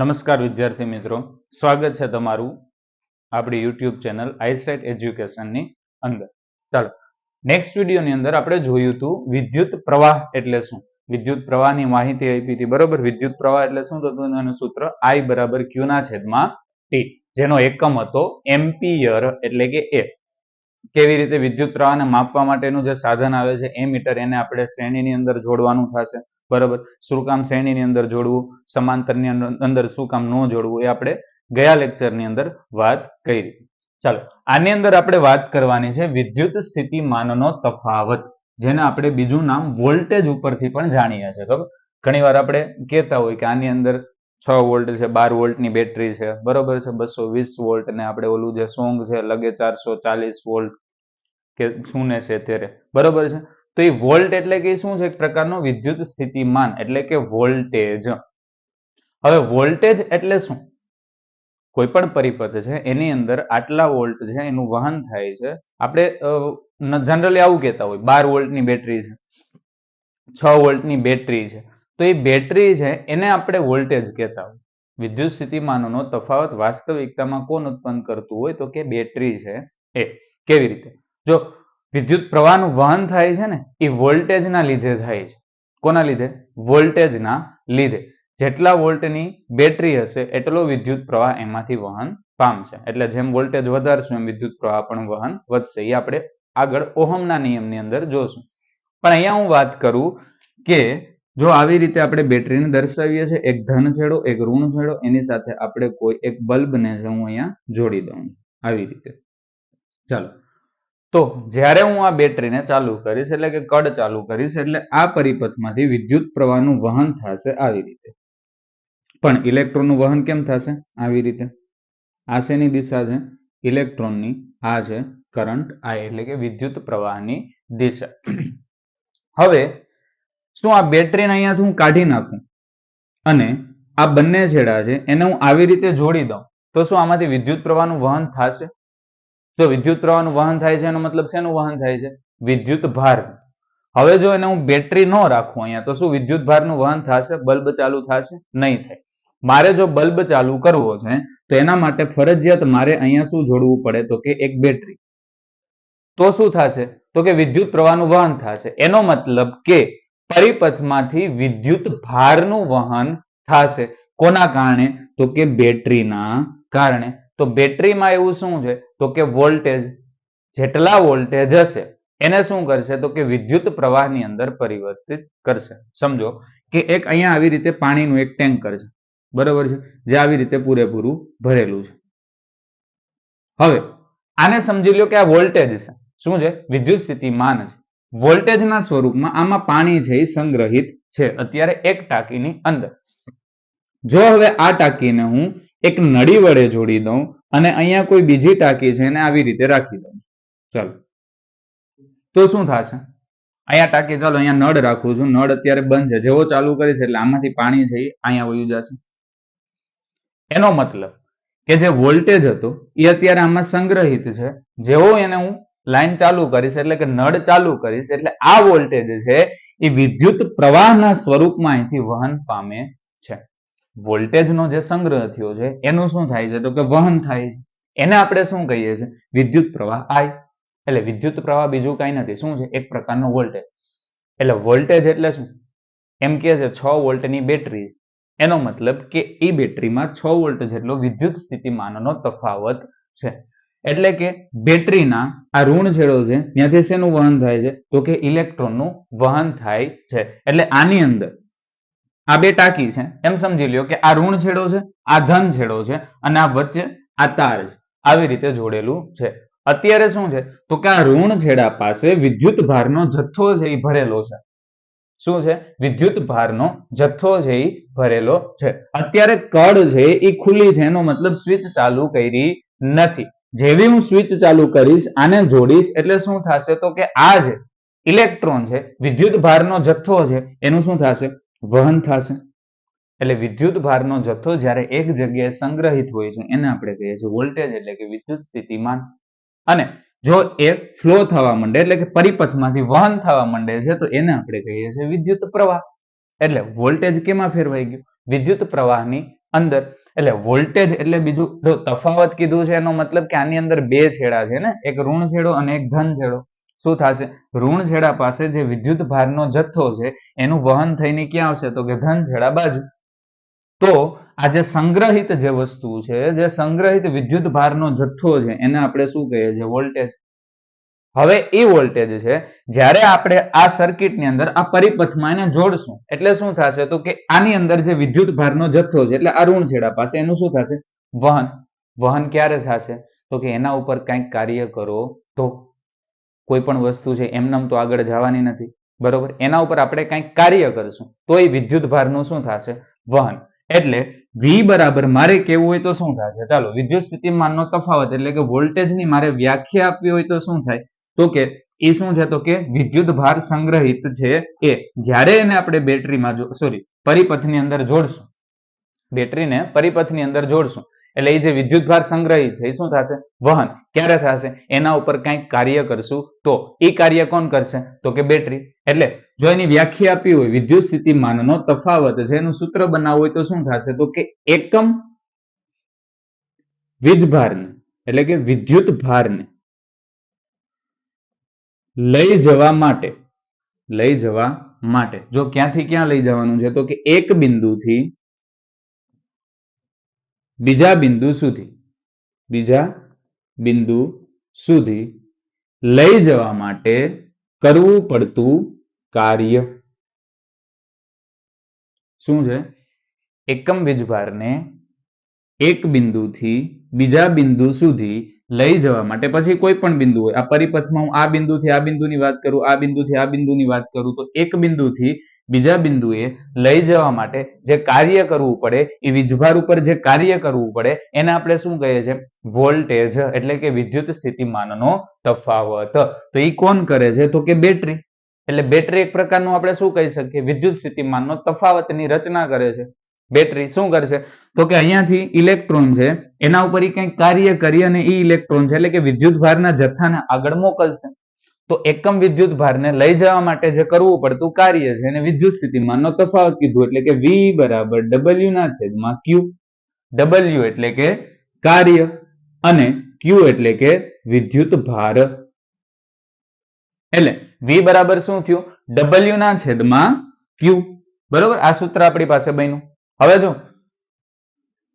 નમસ્કાર વિદ્યાર્થી મિત્રો. સ્વાગત છે તમારું આપણી યુટ્યુબ ચેનલ આઈસેટ એજ્યુકેશનની અંદર. ચાલો નેક્સ્ટ વિડીયોની અંદર આપણે જોયું હતું વિદ્યુત પ્રવાહ એટલે શું? વિદ્યુત પ્રવાહની માહિતી આપી હતી, બરોબર? વિદ્યુત પ્રવાહ એટલે શું? થતું એનું સૂત્ર આઈ બરાબર ક્યુ ના છેદમાં ટી જેનો એકમ હતો એમ્પિયર એટલે કે એ કેવી રીતે વિદ્યુત પ્રવાહને માપવા માટેનું જે સાધન આવે છે, એ મીટર એને આપણે શ્રેણીની અંદર જોડવાનું થશે. બરાબર? શું કામ શ્રેણીની અંદર જોડવું, સમાંતરની અંદર- શું કામ ન જોડવું, એ આપણે ગયા લેક્ચરની અંદર વાત કરી. ચાલો, આની અંદર આપણે વાત કરવાની છે વિદ્યુત સ્થિતિમાનનો તફાવત, જેને આપણે બીજું નામ વોલ્ટેજ ઉપરથી પણ જાણીએ છીએ બરાબર ઘણીવાર આપણે કહેતા હોય કે આની અંદર છ વોલ્ટ છે, બાર વોલ્ટની બેટરી છે, બરોબર છે, બસો વીસ વોલ્ટ ને આપણે ઓલું જે સોંગ છે, લગે ચારસો ચાલીસ વોલ્ટ કે શું ને છે અત્યારે બરોબર છે? તો એ વોલ્ટ એટલે કે શું છે? એક પ્રકારનો વિદ્યુત સ્થિતિમાન એટલે કે વોલ્ટેજ. હવે વોલ્ટેજ એટલે શું? કોઈ પણ પરિપથ છે, એની અંદર આટલા વોલ્ટ છે, એનું વહન થાય છે. આપણે જનરલી આવું કહેતા હોય, બાર વોલ્ટની બેટરી છે, છ વોલ્ટની બેટરી છે. તો એ બેટરી છે, એને આપણે વોલ્ટેજ કહેતા હોય. વિદ્યુત સ્થિતિમાનનો તફાવત વાસ્તવિકતામાં કોણ ઉત્પન્ન કરતું હોય? તો કે બેટરી છે એ. કેવી રીતે? જો વિદ્યુત પ્રવાહનું વહન થાય છે ને, એ વોલ્ટેજના લીધે થાય છે. કોના લીધે? વોલ્ટેજના લીધે. જેટલા વોલ્ટની બેટરી હશે, એટલો વિદ્યુત પ્રવાહ એમાંથી વહન પામશે. એટલે જેમ વોલ્ટેજ વધારશું, એમ વિદ્યુત પ્રવાહ પણ વહન વધશે. એ આપણે આગળ ઓહમના નિયમની અંદર જોશું. પણ અહીંયા હું વાત કરું કે, જો આવી રીતે આપણે બેટરીને દર્શાવીએ છીએ, એક ધન છેડો, એક ઋણ છેડો, એની સાથે આપણે કોઈ એક બલ્બને હું અહીંયા જોડી દઉં. આવી રીતે. ચાલો. તો જ્યારે હું આ બેટરીને ચાલુ કરીશ, એટલે કે કડ ચાલુ કરીશ, એટલે આ પરિપથમાંથી વિદ્યુત પ્રવાહનું વહન થશે આવી રીતે. પણ ઇલેક્ટ્રોનનું વહન કેમ થશે? આવી રીતે. આ શેની દિશા છે? ઇલેક્ટ્રોનની, આ છે કરંટ, આ એટલે કે વિદ્યુત પ્રવાહની દિશા. હવે, શું આ બેટરીને અહીંયાથી હું કાઢી નાખું? અને આ બંને છેડા છે, એને હું આવી રીતે જોડી દઉં. તો શું આમાંથી વિદ્યુત પ્રવાહનું વહન થશે? જો વિદ્યુત પ્રવાહનું વહન થાય છે એનો મતલબ શેનું વહન થાય છે? વિદ્યુત ભાર હવે જો એને હું બેટરી ન રાખું અહીંયા, તો શું વિદ્યુત ભારનું વહન થશે? બલ્બ ચાલુ થશે? નહીં થાય. મારે જો બલ્બ ચાલુ કરવો છે, તો એના માટે ફરજિયાત મારે અહીંયા શું જોડવું પડે? તો કે એક બેટરી. તો શું થશે? તો કે વિદ્યુત પ્રવાહનું વહન થશે. એનો મતલબ કે પરિપથમાંથી વિદ્યુત ભારનું વહન થશે. કોના કારણે? તો કે બેટરીના કારણે. તો બેટરીમાં એવું શું છે? તો કે વોલ્ટેજ જેટલા વોલ્ટેજ હશે, એને શું કરશે? તો કે વિદ્યુત પ્રવાહની અંદર પરિવર્તિત કરશે. સમજો કે એક અહીંયા આવી રીતે પાણીનું એક ટેન્કર છે બરોબર છે? જે આવી રીતે પૂરેપૂરું ભરેલું છે. હવે, આને સમજી લો કે આ વોલ્ટેજ છે. શું છે? વિદ્યુત સ્થિતિમાન છે. વોલ્ટેજના સ્વરૂપમાં આમાં પાણી છે એ સંગ્રહિત છે. અત્યારે એક ટાંકીની અંદર. જો હવે આ ટાંકીને હું એક નળી વડે જોડી દઉં અને અહીંયા કોઈ બીજી ટાંકી છે એને આવી રીતે રાખી દઉં ચાલો. તો શું થશે? અહીંયા ટાંકી ચાલો, અહીંયા નળ રાખું છું. નળ અત્યારે બંધ છે. જેવો ચાલુ કરીશ એટલે આમાંથી પાણી છે અહીંયા વયું જશે. એનો મતલબ કે જે વોલ્ટેજ હતો એ અત્યારે આમાં સંગ્રહિત છે. જેવો એને હું લાઈન ચાલુ કરીશ એટલે કે નળ ચાલુ કરીશ એટલે આ વોલ્ટેજ છે એ વિદ્યુત પ્રવાહના સ્વરૂપમાં અહીંથી વહન પામે છે વોલ્ટેજનો જે સંગ્રહ થયો છે, એનું શું થાય છે? તો કે વહન થાય છે. એને આપણે શું કહીએ છીએ? વિદ્યુત પ્રવાહ આઈ એટલે વિદ્યુત પ્રવાહ બીજું કાંઈ નથી. શું છે? એક પ્રકારનો વોલ્ટેજ. એટલે વોલ્ટેજ એટલે શું? એમ કે છે છ વોલ્ટની બેટરી. એનો મતલબ કે એ બેટરીમાં છ વોલ્ટ જેટલો વિદ્યુત સ્થિતિમાનનો તફાવત છે. એટલે કે બેટરીના આ ઋણ છેડો છે, ત્યાંથી શેનું વહન થાય છે? તો કે ઇલેક્ટ્રોનનું વહન થાય છે. એટલે આની અંદર આ બે ટાંકી છે. એમ સમજી લ્યો કે આ ઋણ છેડો છે, આ ધન છેડો છે અને આ વચ્ચે આ તાર છે. આવી રીતે જોડેલું છે. અત્યારે શું છે? તો કે આ ઋણ છેડા પાસે વિદ્યુત ભારનો જથ્થો છે એ ભરેલો છે. શું છે? વિદ્યુત ભારનો જથ્થો છે એ ભરેલો છે. અત્યારે કડ છે એ ખુલ્લી છે, એનો મતલબ સ્વિચ ચાલુ કરી નથી. જેવી હું સ્વિચ ચાલુ કરીશ, આને જોડીશ, એટલે શું થશે? તો કે આ જે ઇલેક્ટ્રોન છે, વિદ્યુત ભારનો જથ્થો છે, એનું શું થશે? વહન થશે. એટલે વિદ્યુત ભારનો જથ્થો જ્યારે એક જગ્યાએ સંગ્રહિત હોય છે, એને આપણે કહીએ છીએ વોલ્ટેજ એટલે કે વિદ્યુત સ્થિતિમાન. અને જો એ ફ્લો થવા માંડે, એટલે કે પરિપથમાંથી વહન થવા માંડે છે, તો એને આપણે કહીએ છીએ વિદ્યુત પ્રવાહ. એટલે વોલ્ટેજ કેમાં ફેરવાઈ ગયું? વિદ્યુત પ્રવાહની અંદર. એટલે વોલ્ટેજ એટલે બીજું તફાવત કીધું છે, એનો મતલબ કે આની અંદર બે છેડા છે ને, એક ઋણ છેડો અને એક ધન છેડો. શું થશે? ઋણ છેડા પાસે જે વિદ્યુત ભારનો જથ્થો છે, એનું વહન થઈને ક્યાં આવશે? તો કે ધન છેડા બાજુ. તો આ જે સંગ્રહિત જે વસ્તુ છે, જે સંગ્રહિત વિદ્યુત ભારનો જથ્થો છે, એને આપણે શું કહીએ છીએ? વોલ્ટેજ. હવે એ વોલ્ટેજ છે, જ્યારે આપણે આ સર્કિટની અંદર આ પરિપથમાં એને જોડશું, એટલે શું થશે? તો કે આની અંદર જે વિદ્યુત ભારનો જથ્થો છે, એટલે આ ઋણ છેડા પાસે એનું શું થશે? વહન. વહન ક્યારે થશે? તો કે એના ઉપર કંઈક કાર્ય કરો, તો કોઈ પણ વસ્તુ છે એમનેમ તો આગળ જવાની નથી. બરોબર? એના ઉપર આપણે કંઈક કાર્ય કરશું. તો એ વિદ્યુત ભારનું શું થશે? વહન. એટલે વી બરાબર મારે કેવું હોય તો શું થશે? ચાલો, વિદ્યુત સ્થિતિમાનનો તફાવત એટલે કે વોલ્ટેજની મારે વ્યાખ્યા આપવી હોય તો શું થાય? તો કે એ શું છે? તો કે વિદ્યુત ભાર સંગ્રહિત છે એ. જ્યારે એને આપણે બેટરીમાં સોરી, પરિપથની અંદર જોડશું. બેટરીને પરિપથની અંદર જોડશું. એટલે એ જે વિદ્યુતભાર સંગ્રહિત છે એ શું થશે? વહન. ક્યારે થશે? એના ઉપર કંઈક કાર્ય કરશું. તો એ કાર્ય કોણ કરશે? તો કે બેટરી. એટલે જો એની વ્યાખ્યા આપી હોય, વિદ્યુત સ્થિતિમાનનો તફાવત છે, એનું સૂત્ર બનાવવું હોય તો શું થશે? તો કે એકમ વીજભારને, એટલે કે વિદ્યુત ભારને લઈ જવા માટે, લઈ જવા માટે. જો ક્યાંથી ક્યાં લઈ જવાનું છે? તો કે એક બિંદુથી બીજા બિંદુ સુધી, બીજા બિંદુ સુધી લઈ જવા માટે કરવું પડતું કાર્ય. શું છે? એકમ વીજભારને એક બિંદુથી બીજા બિંદુ સુધી લઈ જવા માટે, પછી કોઈ પણ બિંદુ હોય, આ પરિપથમાં હું આ બિંદુથી આ બિંદુની વાત કરું, આ બિંદુથી આ બિંદુની વાત કરું, તો એક બિંદુથી બીજા બિંદુએ લઈ જવા માટે જે કાર્ય કરવું પડે, એ વીજભાર ઉપર જે કાર્ય કરવું પડે, એને આપણે શું કહીએ છીએ? વોલ્ટેજ, એટલે કે વિદ્યુત સ્થિતિમાનનો તફાવત. તો એ કોણ કરે છે? તો કે બેટરી. એટલે બેટરી એક પ્રકારનું આપણે શું કહી શકીએ? વિદ્યુત સ્થિતિમાનનો તફાવતની રચના કરે છે. બેટરી શું કરશે? તો કે અહીંયાથી ઇલેક્ટ્રોન છે, એના ઉપર એ કંઈક કાર્ય કરી અને એ ઇલેક્ટ્રોન છે, એટલે કે વિદ્યુત ભારના જથ્થાને આગળ મોકલશે. તો એકમ વિદ્યુત ભારને લઈ જવા માટે જે કરવું પડતું કાર્ય છે, એને વિદ્યુત સ્થિતિમાનનો તફાવત કીધું, એટલે કે વી બરાબર ડબલ્યુ ના છેદમાં ક્યુ ડબલ્યુ એટલે કે કાર્ય અને ક્યુ એટલે કે વિદ્યુત ભાર. એટલે વી બરાબર શું થયું? ડબલ્યુ ના છેદમાં ક્યુ બરોબર? આ સૂત્ર આપણી પાસે બન્યું. હવે જો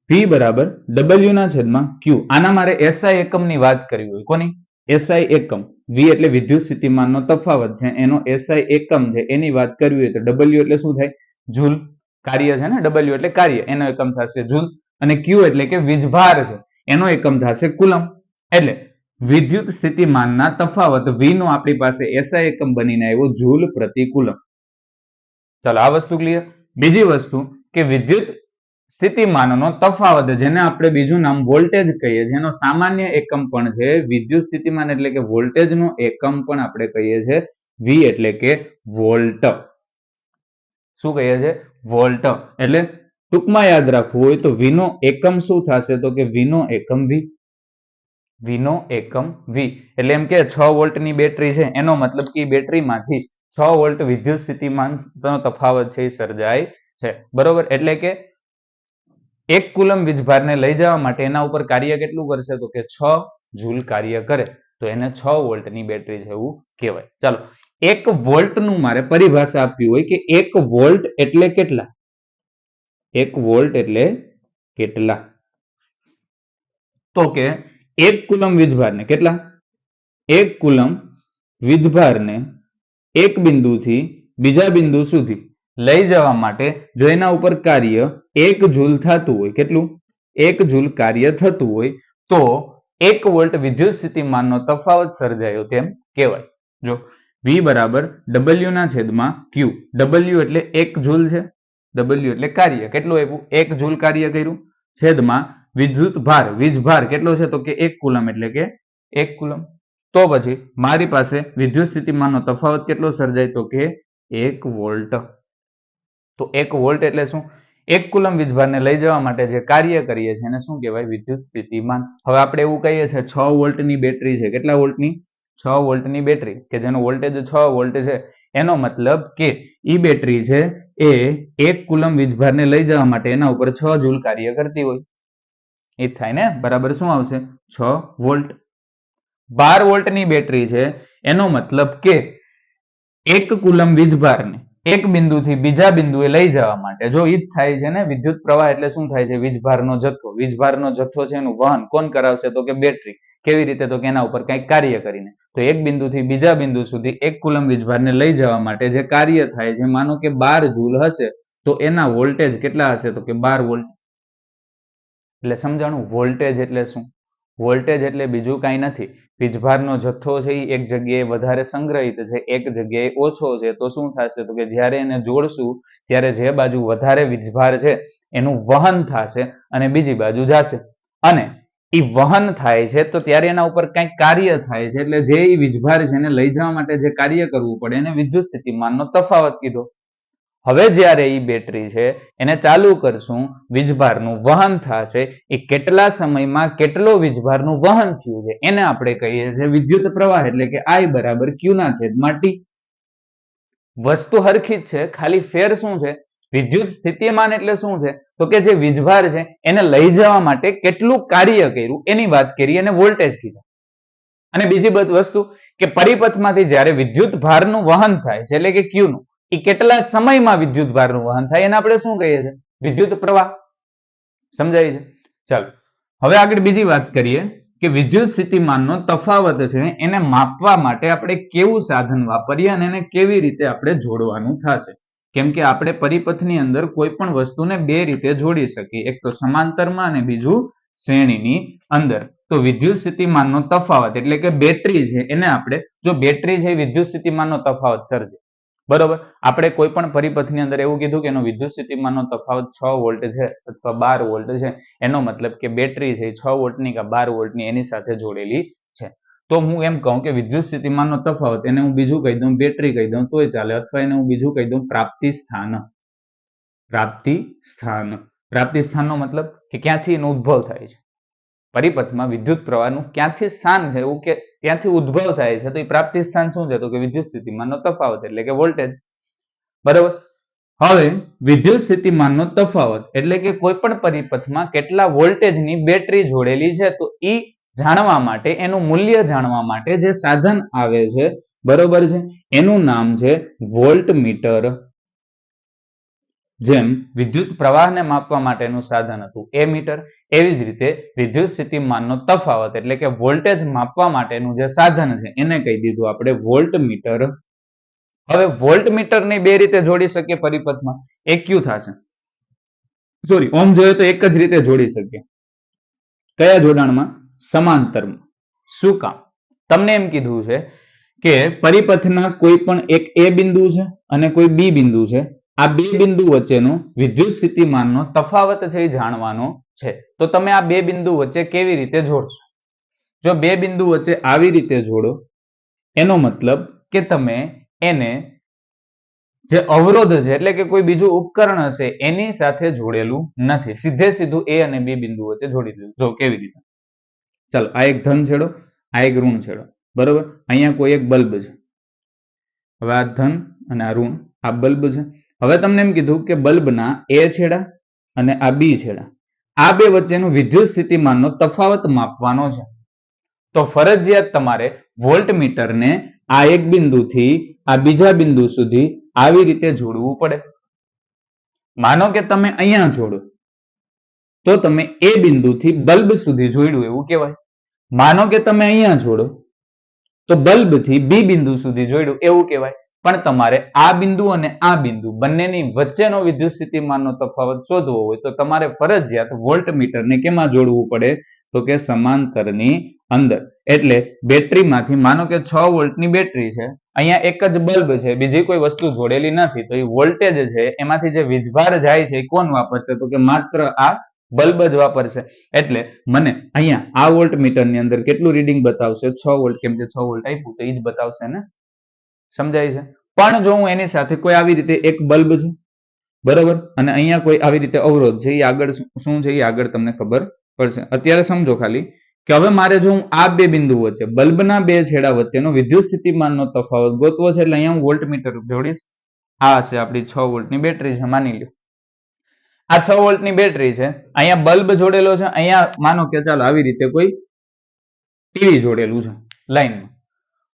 વી બરાબર ડબલ્યુ ના છેદમાં ક્યુ આના મારે એસઆઈ એકમની વાત કરવી હોય, કોની? એસઆઈ એકમ. વી એટલે વિદ્યુત સ્થિતિમાનનો તફાવત છે. એનો એસઆઈ એકમ છે. એની વાત કરવી હોય તો ડબલ્યુ એટલે શું થાય? જૂલ કાર્ય છે ને? ડબલ્યુ એટલે કાર્ય. એનો એકમ થશે જૂલ અને ક્યુ એટલે કે વીજભાર છે. એનો એકમ થશે કુલમ એટલે વિદ્યુત સ્થિતિમાનના તફાવત વી નો આપણી પાસે એસઆઈ એકમ બનીને આવ્યો જૂલ પ્રતિ કુલમ ચાલો આ વસ્તુ ક્લિયર બીજી વસ્તુ કે વિદ્યુત સ્થિતિમાનનો તફાવત જેને આપણે બીજું નામ વોલ્ટેજ કહીએ એનો સામાન્ય એકમ પણ છે, વિદ્યુત સ્થિતિમાન એટલે કે વોલ્ટેજનો એકમ પણ આપણે કહીએ છીએ વી એટલે કે વોલ્ટ શું કહીએ છીએ? વોલ્ટ એટલે ટૂંકમાં યાદ રાખવું હોય તો વીનો એકમ શું થશે? તો કે વીનો એકમ વી વીનો એકમ વી એટલે એમ કે છ વોલ્ટની બેટરી છે, એનો મતલબ કે બેટરીમાંથી છ વોલ્ટ વિદ્યુત સ્થિતિમાનનો તફાવત છે, એ સર્જાય છે. બરોબર? એટલે કે એક કુલમ વીજભારને લઈ જવા માટે એના ઉપર કાર્ય કેટલું કરશે? તો કે છ જૂલ કાર્ય કરે. તો એને છ વોલ્ટની બેટરી છે એવું કહેવાય. ચાલો, એક વોલ્ટનું મારે પરિભાષા આપવી હોય કે એક વોલ્ટ એટલે કેટલા? એક વોલ્ટ એટલે કેટલા? તો કે એક કુલમ વીજભારને કેટલા? એક કુલમ વીજભારને એક બિંદુથી બીજા બિંદુ સુધી. લઈ જવા માટે જો એના ઉપર કાર્ય એક જૂલ થતું હોય, કેટલું? એક જૂલ કાર્ય થતું હોય, તો એક વોલ્ટ વિદ્યુત સ્થિતિમાનનો તફાવત સર્જાયો તેમ કહેવાય. જો, V બરાબર ડબલ્યુ ના છેદમાં Q. W એટલે એક જૂલ છે. ડબલ્યુ એટલે કાર્ય. કેટલું આપ્યું? એક જૂલ કાર્ય કર્યું. છેદમાં વિદ્યુત ભાર. વીજ ભાર કેટલો છે? તો કે એક કુલમ એટલે કે એક કુલમ. તો પછી મારી પાસે વિદ્યુત સ્થિતિમાનનો તફાવત કેટલો સર્જાય? તો કે એક વોલ્ટ. તો એક વોલ્ટ એટલે શું? એક કુલમ વીજભારને લઈ જવા માટે જે કાર્ય કરીએ છીએ શું કહેવાય? વિદ્યુત સ્થિતિમાન હવે આપણે એવું કહીએ છીએ છ વોલ્ટની બેટરી છે. કેટલા વોલ્ટની? છ વોલ્ટની બેટરી. કે જેનો વોલ્ટેજ છ વોલ્ટ છે. એનો મતલબ કે ઈ બેટરી છે એ એક કુલમ વીજભારને લઈ જવા માટે એના ઉપર છ જૂલ કાર્ય કરતી હોય. એ થાય ને? બરાબર શું આવશે? છ વોલ્ટ. બાર વોલ્ટની બેટરી છે. એનો મતલબ કે એક કુલમ વીજભારને એક બિંદુથી બીજા બિંદુએ લઈ જવા માટે. જો ઈ થાય છે ને, વિદ્યુત પ્રવાહ એટલે શું થાય છે? વીજભારનો જથ્થો. વીજભારનો જથ્થો છે એનું વહન કોણ કરાવશે? તો કે બેટરી. કેવી રીતે? તો કે એના ઉપર કંઈક કાર્ય કરીને. તો એક બિંદુથી બીજા બિંદુ સુધી એક કુલમ વીજભારને લઈ જવા માટે જે કાર્ય થાય છે, માનો કે બાર જૂલ હશે, તો એના વોલ્ટેજ કેટલા હશે? તો કે બાર વોલ્ટ. એટલે સમજાણું? વોલ્ટેજ એટલે શું? વોલ્ટેજ એટલે બીજું કાંઈ નથી. વીજભારનો જથ્થો છે એ એક જગ્યાએ વધારે સંગ્રહિત છે, એક જગ્યાએ ઓછો છે, તો શું થશે? તો કે જ્યારે એને જોડશું, ત્યારે જે બાજુ વધારે વીજભાર છે, એનું વહન થશે અને બીજી બાજુ જશે. અને એ વહન થાય છે, તો ત્યારે એના ઉપર કંઈક કાર્ય થાય છે, એટલે જે એ વીજભાર છે એને લઈ જવા માટે જે કાર્ય કરવું પડે, એને વિદ્યુત સ્થિતિમાનનો તફાવત કીધો. હવે જ્યારે એ બેટરી છે, એને ચાલુ કરશું, વીજભારનું વહન થશે, એ કેટલા સમયમાં કેટલો વીજભારનું વહન થયું છે, એને આપણે કહીએ છીએ વિદ્યુત પ્રવાહ, એટલે કે આઈ બરાબર ક્યુ ના છેદમાં ટી વસ્તુ હરખી જ છે, ખાલી ફેર શું છે? વિદ્યુત સ્થિતિમાન એટલે શું છે? તો કે જે વીજભાર છે, એને લઈ જવા માટે કેટલું કાર્ય કર્યું? એની વાત કરી અને વોલ્ટેજ કીધા. અને બીજી વસ્તુ કે પરિપથમાંથી જ્યારે વિદ્યુત ભારનું વહન થાય છે, એટલે કે ક્યુ નું એ કેટલા સમયમાં વિદ્યુત ભારનું વહન થાય એને આપણે શું કહીએ છીએ? વિદ્યુત પ્રવાહ. સમજાય છે? ચાલો. હવે આગળ બીજી વાત કરીએ કે વિદ્યુત સ્થિતિમાનનો તફાવત છે એને માપવા માટે આપણે કેવું સાધન વાપરીએ અને એને કેવી રીતે આપણે જોડવાનું થશે? કેમ કે આપણે પરિપથની અંદર કોઈ પણ વસ્તુને બે રીતે જોડી શકીએ. એક તો સમાંતરમાં અને બીજું શ્રેણીની અંદર. તો વિદ્યુત સ્થિતિમાનનો તફાવત એટલે કે બેટરી છે એને આપણે, જો બેટરી છે વિદ્યુત સ્થિતિમાનનો તફાવત સર્જે. બરોબર? આપણે કોઈ પણ પરિપથની અંદર એવું કીધું કે એનો વિદ્યુત સ્થિતિમાનનો તફાવત છ વોલ્ટ છે અથવા બાર વોલ્ટ છે, એનો મતલબ કે બેટરી છે એ છ વોલ્ટની કે બાર વોલ્ટની એની સાથે જોડેલી છે. તો હું એમ કહું કે વિદ્યુત સ્થિતિમાનનો તફાવત એને હું બીજું કહી દઉં, બેટરી કહી દઉં, તોય ચાલે. અથવા એને હું બીજું કહી દઉં, પ્રાપ્તિ સ્થાન. પ્રાપ્તિ સ્થાન. પ્રાપ્તિ સ્થાનનો મતલબ કે ક્યાંથી એનો ઉદ્ભવ થાય છે. પરિપથમાં વિદ્યુત પ્રવાહનું ક્યાંથી સ્થાન છે? એવું કે ત્યાંથી ઉદ્ભવ થાય છે. તો એ પ્રાપ્તિ સ્થાન શું છે? તો કે વિદ્યુત સ્થિતિમાનનો તફાવત એટલે કે વોલ્ટેજ. બરાબર? હવે વિદ્યુત સ્થિતિમાનનો તફાવત એટલે કે કોઈ પણ પરિપથમાં કેટલા વોલ્ટેજની બેટરી જોડેલી છે, તો એ જાણવા માટે, એનું મૂલ્ય જાણવા માટે જે સાધન આવે છે, બરોબર છે? એનું નામ છે વોલ્ટ મીટર જેમ વિદ્યુત પ્રવાહને માપવા માટેનું સાધન હતું એ મીટર એવી જ રીતે વિદ્યુત સ્થિતિમાનનો તફાવત એટલે કે વોલ્ટેજ માપવા માટેનું જે સાધન છે, એને કહી દીધું આપણે વોલ્ટ મીટર હવે વોલ્ટમીટર ને બે રીતે જોડી શકીએ પરિપથમાં. એક ક્યુ થશે? સોરી ઓમ જોઈએ તો એક જ રીતે જોડી શકીએ. કયા જોડાણમાં? સમાંતરમાં. શું કામ? તમને એમ કીધું છે કે પરિપથના કોઈ પણ એક એ બિંદુ છે અને કોઈ બી બિંદુ છે. આ બે બિંદુ વચ્ચેનો વિદ્યુત સ્થિતિમાનનો તફાવત છે એ જાણવાનો છે. તો તમે આ બે બિંદુ વચ્ચે કેવી રીતે જોડશો? જો બે બિંદુ વચ્ચે આવી રીતે જોડો, એનો મતલબ કે તમે એને જે અવરોધ છે, એટલે કે કોઈ બીજું ઉપકરણ હશે, એની સાથે જોડેલું નથી. સીધે સીધું એ અને બી બિંદુ વચ્ચે જોડી દીધું જો કેવી રીતે. ચાલો, આ એક ધન છેડો, આ એક ઋણ છેડો. બરોબર? અહીંયા કોઈ એક બલ્બ છે. હવે આ ધન અને આ ઋણ, આ બલ્બ છે. હવે તમને એમ કીધું કે બલ્બના એ છેડા અને આ બી છેડા. આ બે વચ્ચેનું વિદ્યુત સ્થિતિમાનનો તફાવત માપવાનો છે. તો ફરજિયાત તમારે વોલ્ટમીટરને આ એક બિંદુથી આ બીજા બિંદુ સુધી આવી રીતે જોડવું પડે. માનો કે તમે અહીંયા જોડો. તો તમે એ બિંદુથી બલ્બ સુધી જોડ્યું એવું કહેવાય. માનો કે તમે અહીંયા જોડો. તો બલ્બથી બી બિંદુ સુધી જોડ્યું એવું કહેવાય. પણ તમારે આ બિંદુ અને આ બિંદુ બંનેની વચ્ચેનો વિદ્યુત સ્થિતિમાનનો તફાવત શોધવો હોય તો તમારે ફરજિયાત વોલ્ટમીટરને કેમાં જોડવું પડે? તો કે સમાંતરની અંદર. એટલે બેટરીમાંથી માનો કે છ વોલ્ટની બેટરી છે, અહીંયા એક જ બલ્બ છે, બીજી કોઈ વસ્તુ જોડેલી નથી, તો એ વોલ્ટેજ છે, એમાંથી જે વીજભાર જાય છે એ કોણ વાપરશે? તો કે માત્ર આ બલ્બ જ વાપરશે. એટલે મને અહીંયા આ વોલ્ટ મીટરની અંદર કેટલું રીડિંગ બતાવશે? છ વોલ્ટ, કેમ કે છ વોલ્ટ આપ્યું તો એ જ બતાવશે ને? સમજાય છે? પણ જો હું એની સાથે કોઈ આવી રીતે એક બલ્બ છે, બરોબર? અને અહીંયા કોઈ આવી રીતે અવરોધ છે, એ આગળ શું છે, એ આગળ તમને ખબર પડશે. અત્યારે સમજો ખાલી કે હવે મારે જો હું આ બે બિંદુ વચ્ચે બલ્બના બે છેડા વચ્ચેનો વિદ્યુત સ્થિતિમાનનો તફાવત ગોતવો છે, એટલે અહીંયા હું વોલ્ટમીટર જોડીશ. આ હશે આપણી છ વોલ્ટની બેટરી છે, માની લો આ છ વોલ્ટની બેટરી છે, અહીંયા બલ્બ જોડેલો છે, અહીંયા માનો કે ચાલો આવી રીતે કોઈ ટીવી જોડેલું છે, લાઈનમાં.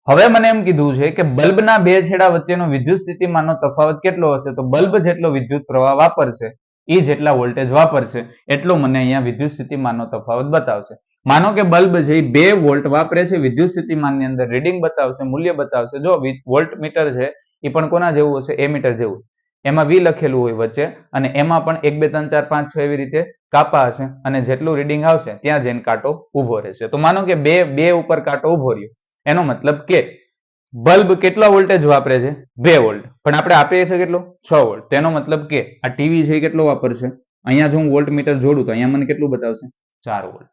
હવે મને એમ કીધું છે કે બલ્બના બે છેડા વચ્ચેનો વિદ્યુત સ્થિતિમાનનો તફાવત કેટલો હશે? તો બલ્બ જેટલો વિદ્યુત પ્રવાહ વાપરશે એ જેટલા વોલ્ટેજ વાપરશે, એટલો મને અહીંયા વિદ્યુત સ્થિતિમાનનો તફાવત બતાવશે. માનો કે બલ્બ છે એ બે વોલ્ટ વાપરે છે, વિદ્યુત સ્થિતિમાનની અંદર રીડિંગ બતાવશે, મૂલ્ય બતાવશે. જો વોલ્ટ મીટર છે એ પણ કોના જેવું હશે? એ મીટર જેવું. એમાં વી લખેલું હોય વચ્ચે, અને એમાં પણ એક, બે, ત્રણ, ચાર, પાંચ, છ એવી રીતે કાપા હશે, અને જેટલું રીડિંગ આવશે, ત્યાં જઈને કાંટો ઊભો રહેશે. તો માનો કે બે બે ઉપર કાંટો ઊભો રહ્યો. એનો મતલબ કે બલ્બ કેટલા વોલ્ટેજ વાપરે છે? બે વોલ્ટ. પણ આપણે આપીએ છે કેટલો? છ વોલ્ટ. તેનો મતલબ કે આ ટીવી છે કેટલો વાપરશે? અહીંયા જો હું વોલ્ટ મીટર જોડું તો અહીંયા મને કેટલું બતાવશે? ચાર વોલ્ટ.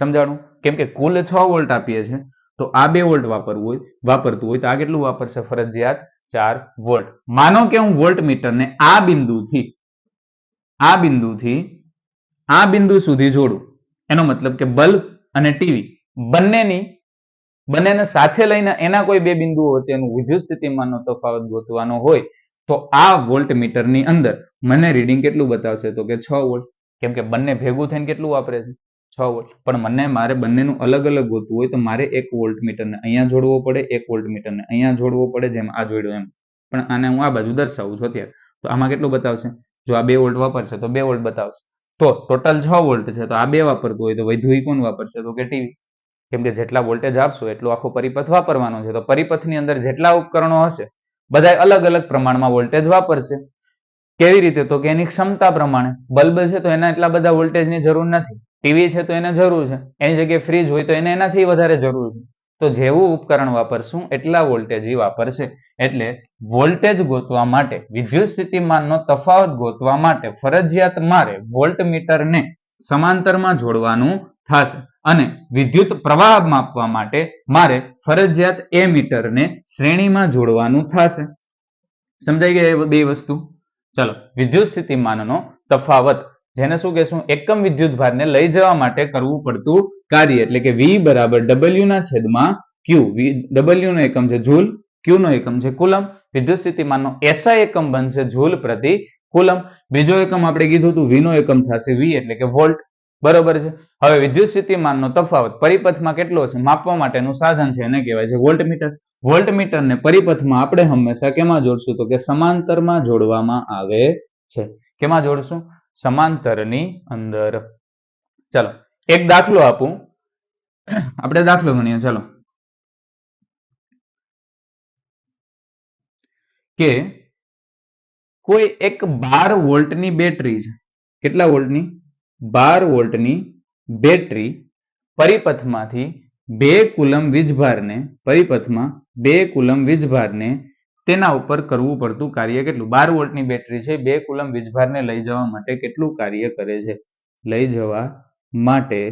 સમજાણું? કેમ કે કુલ છ વોલ્ટ આપીએ છીએ, તો આ બે વોલ્ટ વાપરવું હોય, વાપરતું હોય તો આ કેટલું વાપરશે? ફરજિયાત ચાર વોલ્ટ. માનો કે હું વોલ્ટ મીટરને આ બિંદુથી આ બિંદુથી, આ બિંદુ સુધી જોડું. એનો મતલબ કે બલ્બ અને ટીવી બંનેની બંનેને સાથે લઈને એના કોઈ બે બિંદુઓ વચ્ચેનું વિદ્યુત સ્થિતિમાનનો તફાવત ગોતવાનો હોય, તો આ વોલ્ટ મીટરની અંદર મને રીડિંગ કેટલું બતાવશે? તો કે છ વોલ્ટ. કેમ કે બંને ભેગું થઈને કેટલું વાપરે છે? છ વોલ્ટ. પણ મને મારે બંનેનું અલગ અલગ ગોતવું હોય તો મારે એક વોલ્ટ મીટરને અહીંયા જોડવો પડે, એક વોલ્ટ મીટરને અહીંયા જોડવો પડે, જેમ આ જોડ્યો એમ. પણ આને હું આ બાજુ દર્શાવું છું અત્યારે. તો આમાં કેટલું બતાવશે? જો આ બે વોલ્ટ વાપરશે, તો બે વોલ્ટ બતાવશે. તો ટોટલ છ વોલ્ટ છે, તો આ બે વાપરતું હોય તો વૈધુઈ કોણ વાપરશે? તો કે ટીવી. કેમ કે જેટલા વોલ્ટેજ આપશો એટલું આખો પરિપથ વાપરવાનો છે. તો પરિપથની અંદર જેટલા ઉપકરણો હશે બધા અલગ અલગ પ્રમાણમાં વોલ્ટેજ વાપરશે. કેવી રીતે? તો કે એની ક્ષમતા પ્રમાણે. બલ્બ છે તો એના એટલા બધા વોલ્ટેજની જરૂર નથી. ટીવી છે તો એને જરૂર છે. એની જગ્યાએ ફ્રીજ હોય તો એને એનાથી વધારે જરૂર છે. તો જેવું ઉપકરણ વાપરશું, એટલા વોલ્ટેજ વાપરશે. એટલે વોલ્ટેજ ગોતવા માટે, વિદ્યુત સ્થિતિમાનનો તફાવત ગોતવા માટે ફરજિયાત મારે વોલ્ટ મીટરને સમાંતરમાં જોડવાનું થશે. અને વિદ્યુત પ્રવાહ માપવા માટે મારે ફરજિયાત એ મીટરને શ્રેણીમાં જોડવાનું થશે. સમજાઈ ગઈ બે વસ્તુ? ચલો, વિદ્યુત સ્થિતિમાનનો તફાવત. જેને શું કહેશું? એકમ વિદ્યુત ભારને લઈ જવા માટે કરવું પડતું કાર્ય, એટલે કે વી બરાબર ડબલ્યુ ના છેદમાં ક્યુ ડબલ્યુ નો એકમ છે જૂલ ક્યુ નો એકમ છે કુલમ વિદ્યુત સ્થિતિમાનનો એસઆઈ એકમ બનશે જૂલ પ્રતિ કુલમ બીજો એકમ આપણે કીધું હતું વી એકમ થશે વી એટલે કે વોલ્ટ. બરોબર છે? હવે વિદ્યુત સ્થિતિમાનનો તફાવત પરિપથમાં કેટલો છે? માપવા માટેનું સાધન છે એને કહેવાય છે વોલ્ટ મીટર વોલ્ટ મીટરને પરિપથમાં આપણે હંમેશા કેમાં જોડશું? તો કે સમાંતરમાં જોડવામાં આવે છે. કેમાં જોડશું? સમાંતરની અંદર. ચલો, એક દાખલો આપું. આપણે દાખલો ગણીએ, ચલો. કે કોઈ એક બાર વોલ્ટની બેટરી છે. કેટલા વોલ્ટની? બાર વોલ્ટની બેટરી પરિપથમાંથી બે કુલમ વીજભારને, પરિપથમાં બે કુલમ વીજભારને તેના ઉપર કરવું પડતું કાર્ય કેટલું? બાર વોલ્ટની બેટરી છે, બે કુલમ વીજભારને લઈ જવા માટે કેટલું કાર્ય કરે છે? લઈ જવા માટે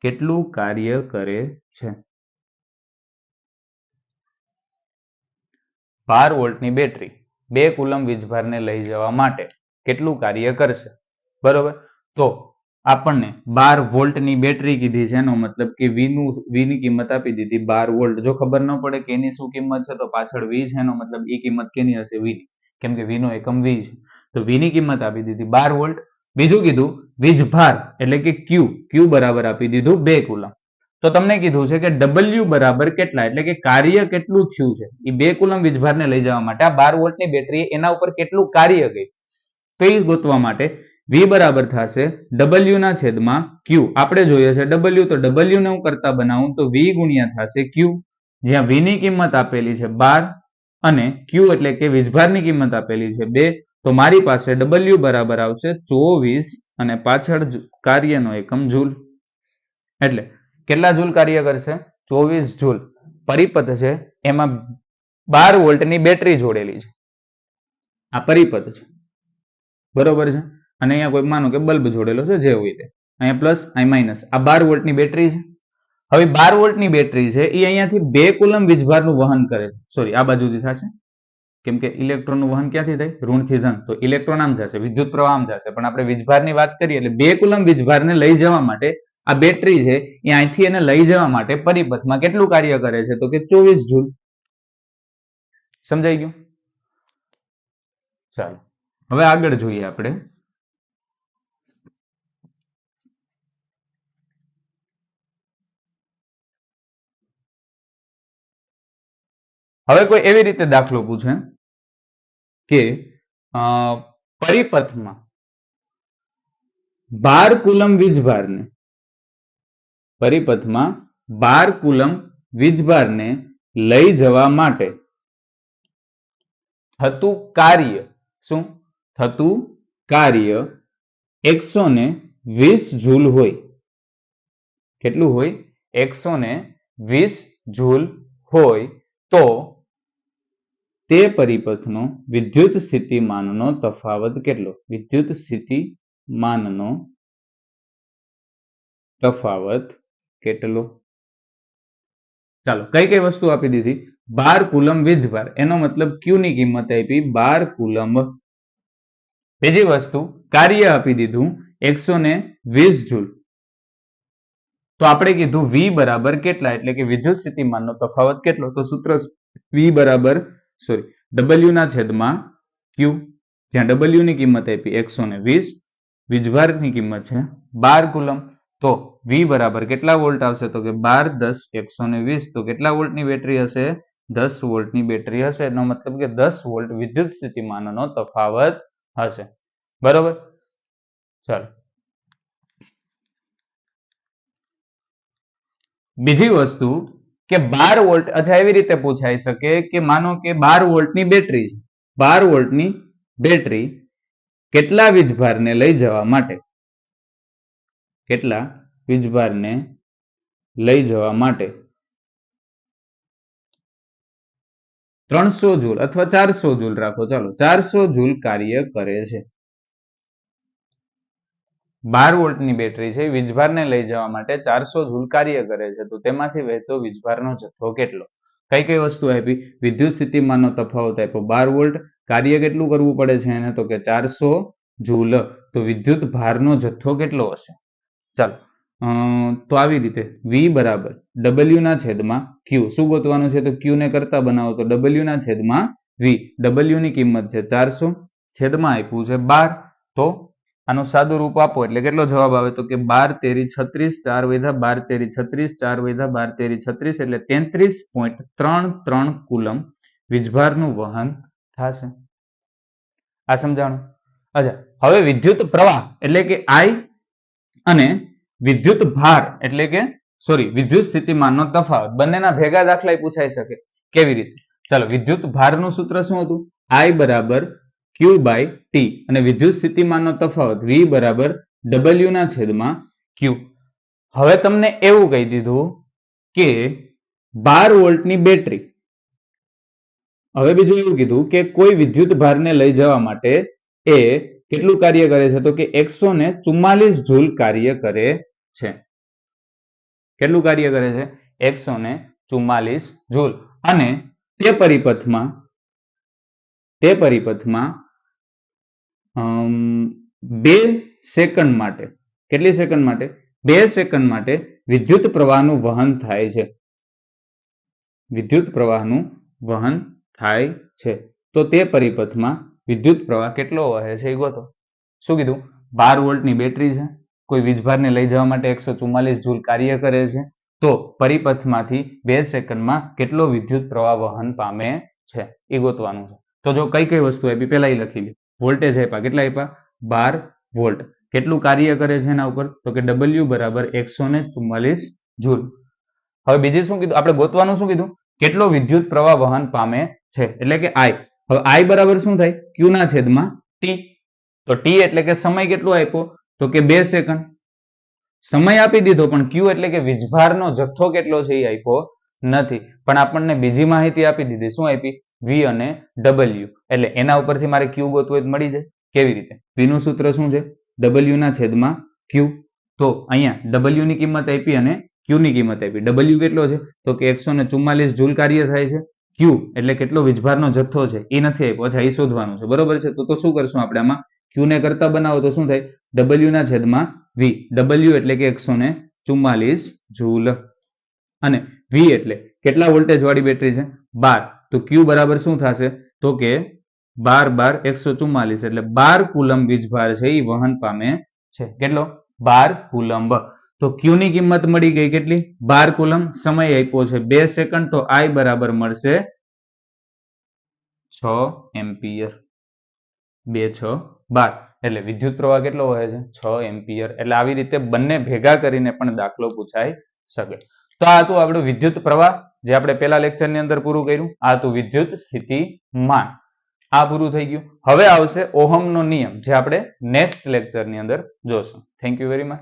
કેટલું કાર્ય કરે છે? બાર વોલ્ટની બેટરી બે કુલમ વીજભારને લઈ જવા માટે કેટલું કાર્ય કરશે? બરોબર? તો આપણને બાર વોલ્ટની બેટરી કીધી છે, એનો મતલબ કે વીનું, વીની કિંમત આપી દીધી. બાર વોલ્ટ જો ખબર ન પડે કે એની શું કિંમત છે, તો પાછળ વી છે, એનો મતલબ એ કિંમત કેની હશે? વીની. કેમ કે વીનો એકમ વી છે. તો વીની કિંમત આપી દીધી. બાર વોલ્ટ. બીજું કીધું, વીજભાર એટલે કે ક્યુ. ક્યુ બરાબર આપી દીધું બે કુલમ. તો તમને કીધું છે કે ડબલ્યુ બરાબર કેટલા? એટલે કે કાર્ય કેટલું થયું છે? એ બે કુલમ વીજભારને લઈ જવા માટે આ બાર વોલ્ટની બેટરી એના ઉપર કેટલું કાર્ય ગઈ તો એ ગોતવા માટે વી બરાબર થશે ડબલ્યુ ના છેદમાં ક્યુ આપણે જોઈએ છે ડબલ્યુ તો ડબલ્યુ ને હું કરતા બનાવું તો વી ગુણ્યા થશે ક્યુ જ્યાં વી ની કિંમત આપેલી છે બાર અને ક્યુ એટલે કે વીજભારની કિંમત આપેલી છે બે. તો મારી પાસે ડબલ્યુ બરાબર આવશે ચોવીસ અને પાછળ કાર્યનો એકમ જૂલ. એટલે કેટલા જૂલ કાર્ય કરશે? ચોવીસ જૂલ. પરિપથ છે એમાં બાર વોલ્ટની બેટરી જોડેલી છે. આ પરિપથ છે. બરોબર છે? અને અહીંયા કોઈ માનો કે બલ્બ જોડેલો છે, જે હોય તે. અહીંયા પ્લસ અહીં માઇનસ આ બાર વોલ્ટની બેટરી છે. હવે બાર વોલ્ટની બેટરી છે એ અહીંયાથી બે કુલમ વીજભારનું વહન કરે છે. સોરી આ બાજુથી થશે. કેમ કે ઇલેક્ટ્રોનનું વહન ક્યાંથી થાય? ઋણથી ધન તો ઇલેક્ટ્રોન આમ જશે, વિદ્યુત પ્રવાહ આમ જશે. પણ આપણે વીજભારની વાત કરીએ એટલે બે કુલમ વીજભારને લઈ જવા માટે આ બેટરી છે, એ અહીંથી એને લઈ જવા માટે પરિપથમાં કેટલું કાર્ય કરે છે? તો કે ચોવીસ જૂલ. સમજાઈ ગયું? ચાલો. હવે આગળ જોઈએ આપણે. હવે કોઈ એવી રીતે દાખલો પૂછે કે પરિપથમાં બાર કુલમ વીજભારને, પરિપથમાં બાર કુલમ વીજભારને લઈ જવા માટે થતું કાર્ય શું? થતું કાર્ય એકસો ને વીસ જૂલ હોય. કેટલું હોય? એકસો ને વીસ જૂલ હોય તો તે પરિપથનો વિદ્યુત સ્થિતિમાનનો તફાવત કેટલો? વિદ્યુત સ્થિતિમાનનો તફાવત કેટલો? ચાલો કઈ કઈ વસ્તુ આપી દીધી? બાર કુલમ વિધભાર એનો મતલબ ક્યુ ની કિંમત આપી? બાર કુલમ બીજી વસ્તુ, કાર્ય આપી દીધું એકસો ને વીસ જૂલ. તો આપણે કીધું વી બરાબર કેટલા? એટલે કે વિદ્યુત સ્થિતિમાનનો તફાવત કેટલો? તો સૂત્ર વી બરાબર સોરી ડબલ્યુ ના છેદમાં ક્યુ જ્યાં ડબલ્યુ ની કિંમત આપી એકસો ને વીસ. વીજભારની કિંમત છે બાર કુલમ. તો વી બરાબર કેટલા વોલ્ટ આવશે? તો કે બાર દસ એકસો ને વીસ. તો કેટલા વોલ્ટની બેટરી હશે? દસ વોલ્ટની બેટરી હશે. એનો મતલબ કે દસ વોલ્ટ વિદ્યુત સ્થિતિમાનનો તફાવત હશે. બરોબર? ચાલો. બીજી વસ્તુ કે બાર વોલ્ટ, અચ્છા, એવી રીતે પૂછાઈ શકે કે માનો કે બાર વોલ્ટની બેટરી છે. બાર વોલ્ટની બેટરી કેટલા વીજભારને લઈ જવા માટે? કેટલા વીજભારને લઈ જવા માટે? ત્રણસો જૂલ અથવા ચારસો જૂલ રાખો. ચાલો, ચારસો જૂલ કાર્ય કરે છે. બાર વોલ્ટની બેટરી છે વીજભારને લઈ જવા માટે ચારસો જૂલ કાર્ય કરે છે. તો તેમાંથી વહેતો વીજભારનો જથ્થો કેટલો? કઈ કઈ વસ્તુ આપી? વિદ્યુત સ્થિતિમાનનો તફાવત આપ્યો. બાર વોલ્ટ કાર્ય કેટલું કરવું પડે છે એને? તો કે ચારસો જૂલ તો વિદ્યુત ભારનો જથ્થો કેટલો હશે? ચાલો. તો આવી રીતે વી બરાબર ડબલ્યુ ના છેદમાં ક્યુ શું ગોતવાનું છે? તો ક્યુ ને કરતા બનાવો તો ડબલ્યુ ના છેદમાં વી ડબલ્યુ ની કિંમત છે ચારસો છેદમાં આપ્યું છે બાર. તો આનું સાદું રૂપ આપો એટલે કેટલો જવાબ આવે તો કે બાર તેરી છત્રીસ, ચાર વૈધા બાર તેરી છત્રીસ, ચાર વૈધા બાર તેરી છત્રીસ એટલે તેત્રીસ પોઈન્ટ ત્રણ ત્રણ કુલમ વીજભારનું વહન થશે. આ સમજાણું? અચ્છા, હવે વિદ્યુત પ્રવાહ એટલે કે આઈ અને વિદ્યુત ભાર એટલે કે સોરી વિદ્યુત સ્થિતિમાનનો તફાવત. બંનેના ભેગા દાખલા પૂછાઈ શકે. કેવી રીતે? ચાલો, વિદ્યુત ભારનું સૂત્ર શું હતું? આઈ બરાબર ક્યુ બાય ટી અને વિદ્યુત સ્થિતિમાનનો તફાવત વી બરાબર ડબલ્યુના છેદમાં ક્યુ હવે તમને એવું કહી દીધું કે બાર વોલ્ટની બેટરી. હવે બીજું એવું કીધું કે કોઈ વિદ્યુત ભારને લઈ જવા માટે એ કેટલું કાર્ય કરે છે? તો કે એકસો ને ચુમ્માલીસ જૂલ કાર્ય કરે છે. કેટલું કાર્ય કરે છે? એકસો ને ચુમ્માલીસ જૂલ. અને તે પરિપથમાં તે પરિપથમાં બે સેકન્ડ માટે. કેટલી સેકન્ડ માટે? બે સેકન્ડ માટે વિદ્યુત પ્રવાહનું વહન થાય છે. વિદ્યુત પ્રવાહનું વહન થાય છે. તો તે પરિપથમાં વિદ્યુત પ્રવાહ કેટલો વહે છે એ ગોતો. શું કીધું? બાર વોલ્ટની બેટરી છે. કોઈ વીજભારને લઈ જવા માટે એકસો ચુમ્માલીસ જૂલ કાર્ય કરે છે. તો પરિપથમાંથી બે સેકન્ડમાં કેટલો વિદ્યુત પ્રવાહ વહન પામે છે એ ગોતવાનું છે. તો જો કઈ કઈ વસ્તુ આપી, પહેલા એ લખી લે વોલ્ટેજ આપ્યા. કેટલા આપ્યા? બાર વોલ્ટ કેટલું કાર્ય કરે છે એના ઉપર? તો કે ડબલ્યુ બરાબર એકસો ને ચુમ્માલીસ જૂલ. હવે બીજું શું કીધું? આપણે ગોતવાનું શું કીધું? કેટલો વિદ્યુત પ્રવાહ વહન પામે છે? એટલે કે આઈ હવે આઈ બરાબર શું થાય? ક્યુ ના છેદમાં ટી તો ટી એટલે કે સમય કેટલો આપ્યો? તો કે બે સેકન્ડ સમય આપી દીધો, પણ ક્યુ એટલે કે વીજભારનો જથ્થો કેટલો છે એ આપ્યો નથી. પણ આપણને બીજી માહિતી આપી દીધી. શું આપી? વી અને ડબલ્યુ એટલે એના ઉપરથી મારે ક્યુ ગોતવું હોય મળી જાય. કેવી રીતે? વીનું સૂત્ર શું છે? ડબલ્યુ ના છેદમાં ક્યુ તો અહીંયા ડબલ્યુ ની કિંમત આપી અને ક્યુ ની કિંમત આપી. ડબલ્યુ કેટલો છે? તો કે એકસો ને ચુમ્માલીસ જૂલ કાર્ય થાય છે. ક્યુ એટલે કેટલો વીજભારનો જથ્થો છે? એ નથી આપ્યો. અચ્છા, એ શોધવાનું છે. બરોબર છે? તો તો શું કરશું આપણે આમાં? ક્યુ ને કરતા બનાવો તો શું થાય? ડબલ્યુ ના છેદમાં વી ડબલ્યુ એટલે કે એકસો ને ચુમ્માલીસ જૂલ. અને વી એટલે કેટલા વોલ્ટેજ વાળી બેટરી છે? બાર. તો ક્યુ બરાબર શું થશે? તો કે બાર બાર એકસો એટલે બાર કુલમ વીજભાર છે એ વહન પામે છે. કેટલો? બાર કુલંબ. તો ક્યુ ની કિંમત મળી ગઈ કેટલી? બાર કુલમ સમય આપ્યો છે બે સેકન્ડ તો આઈ બરાબર મળશે છ એમ્પિયર. બે, છ, બાર. એટલે વિદ્યુત પ્રવાહ કેટલો વહે છે? છ એમ્પિયર. એટલે આવી રીતે બંને ભેગા કરીને પણ દાખલો પૂછાઈ શકે. તો આ હતું આપણું વિદ્યુત પ્રવાહ, જે આપણે પેલા લેક્ચરની અંદર પૂરું કર્યું. આ હતું વિદ્યુત સ્થિતિમાન. આ પૂરું થઈ ગયું. હવે આવશે ઓહમનો નિયમ, જે આપણે નેક્સ્ટ લેક્ચરની અંદર જોશું. Thank you very much